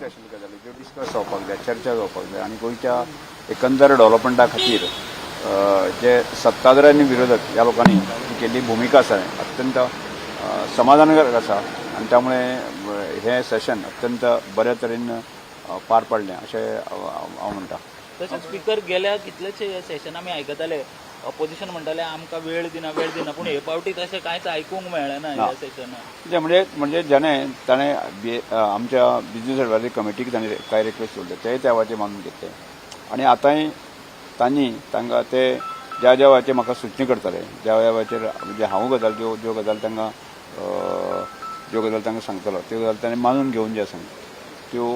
गरजेच्यो आशिल्ल्यो गजाली ज्यो डिस्कस जावपाक जाय चर्चा जावपाक जाय आनी गोंयच्या एकंदर डेव्हलपमेंटा खातीर जे सत्ताधारी आनी विरोधक ह्या लोकांनी जी केल्ली भुमिका आसा अत्यंत समाधानकारक आसा आनी त्यामुळे अ, हे सेशन अत्यंत बऱ्या तरेन पार पडलें अशें हांव हांव म्हणटा तशेंच स्पीकर गेल्या कितलेशे सेशन आमी आयकताले ऑपोजिशन म्हणटाले आमकां वेळ दिना वेळ दिना. पूण हे पावटी तशें कांयच आयकूंक मेळ्ळें ना. ह्या सेशनात म्हणजे म्हणजे ज्याने ताणें आमच्या बिझनेस एडवायझरी कमिटीक ताणें काय रिक्वेस्ट केल्ले ते त्या वेळाचेर मानून घेतले. आनी आतांय तांणी तांकां ते ज्या ज्या वेळाचेर म्हाका सुचणी करताले ज्या ज्या वेळाचेर म्हणजे हांव गजाल ज्यो ज्यो गजाल तांकां ज्यो गजाल तांकां सांगतलो त्यो गजाल ताणें मानून घेवन जे आसा त्यो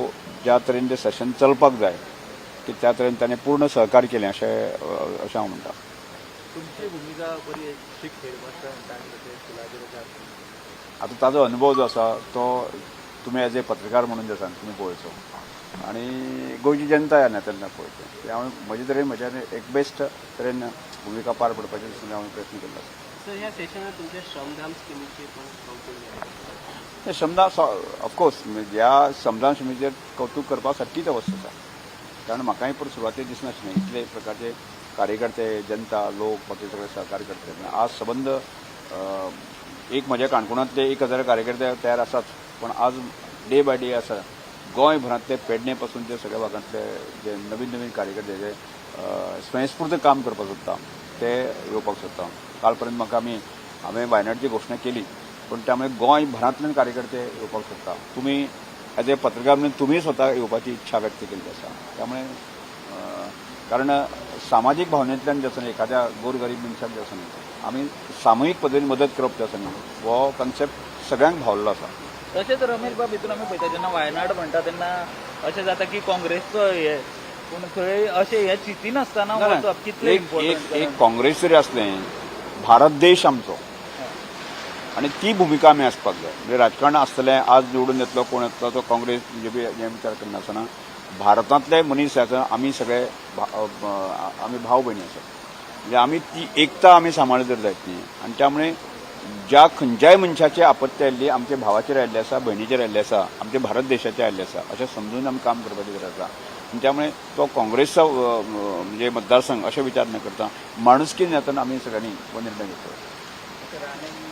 ज्या तरेन तें सेशन चलपाक जाय की त्या तरेन ताणें पूर्ण सहकार्य केलें अशें अशें हांव म्हणटा तुमची भूमिका बरी स्कुलाचे आता ताजो अनुभव जो आसा तो तुमी एज ए पत्रकार म्हणून जे आसा तुमी पळयचो आनी गोंयची जनता ह्या नेत्यान पळयचे हांव म्हजे तरेन म्हज्यान एक बेस्ट तरेन भुमिका पार पडपाचे दिसून हांवें प्रयत्न केल्लो आसा ह्या सेशनात तुमच्या श्रमदान स्किमीचे हे समजा ऑफकोर्स ह्या समजान सुमीचेर कौतुक करपा सारकीच अवस्था आसा कारण म्हाकाय पूण सुरवातेक दिसनाशिल्लें इतले प्रकारचे कार्यकर्ते जनता लोक बाकी सगळे सहकार्य करते आज संबंध एक म्हज्या काणकोणांतले एक हजार कार्यकर्ते तयार आसात पण आज डे बाय डे आसा गोंयभरांतले पेडणे पासून ते सगळ्या भागांतले जे नवीन नवीन कार्यकर्ते जे स्वयंस्फूर्त काम करपाक सोदता ते येवपाक सोदता. काल पर्यंत म्हाका आमी हांवें वायनाडची घोशणा केली पण त्यामुळे गोंयभरांतल्यान कार्यकर्ते येवपाक सोदता. तुमी ए पत्रकार म्हणून तुमी स्वता येवपाची इच्छा व्यक्त केली आसा त्यामुळे कारण सामाजीक भावनेंतल्यान जे आसा एखाद्या गोरगरीब मनशाक जे आसा न्ही. आमी सामुहीक पद्दतीन मदत करप जे आसा न्ही. हो कन्सेप्ट सगळ्यांक भावल्लो आसा तशेंच रमेश बाब हितून आमी पळयता जेन्ना वायनाड म्हणटा तेन्ना अशें जाता की काँग्रेसचो हे पूण थंय अशें हे चिती नासतना. वचप कितलें एक काँग्रेस जरी असलें भारत देश आमचो. आणि ती भूमिका आमी आसपाक जाय म्हणजे राजकारण आसतलें आज निवडून येतलो कोण येतलो तो काँग्रेस बीजेपी हे विचार करनासतना भारतांतले मनीस आसा आमी सगळे भा- आमी भाव भयणी आसा म्हणजे आमी ती एकता आमी सांबाळली जर जायत न्ही. आनी त्यामुळे ज्या खंयच्याय मनशाची आपत्ती आयिल्ली आमच्या भावाचेर आयिल्ली आसा भयणीचेर आयिल्ली आसा आमच्या भारत देशाचेर आयिल्ली आसा अशें समजून आमी काम करपाची गरज आसा आनी त्यामुळे तो काँग्रेसचा म्हणजे मतदारसंघ अशें विचार न करता माणुसकीन येतना आमी सगळ्यांनी हो निर्णय घेतलो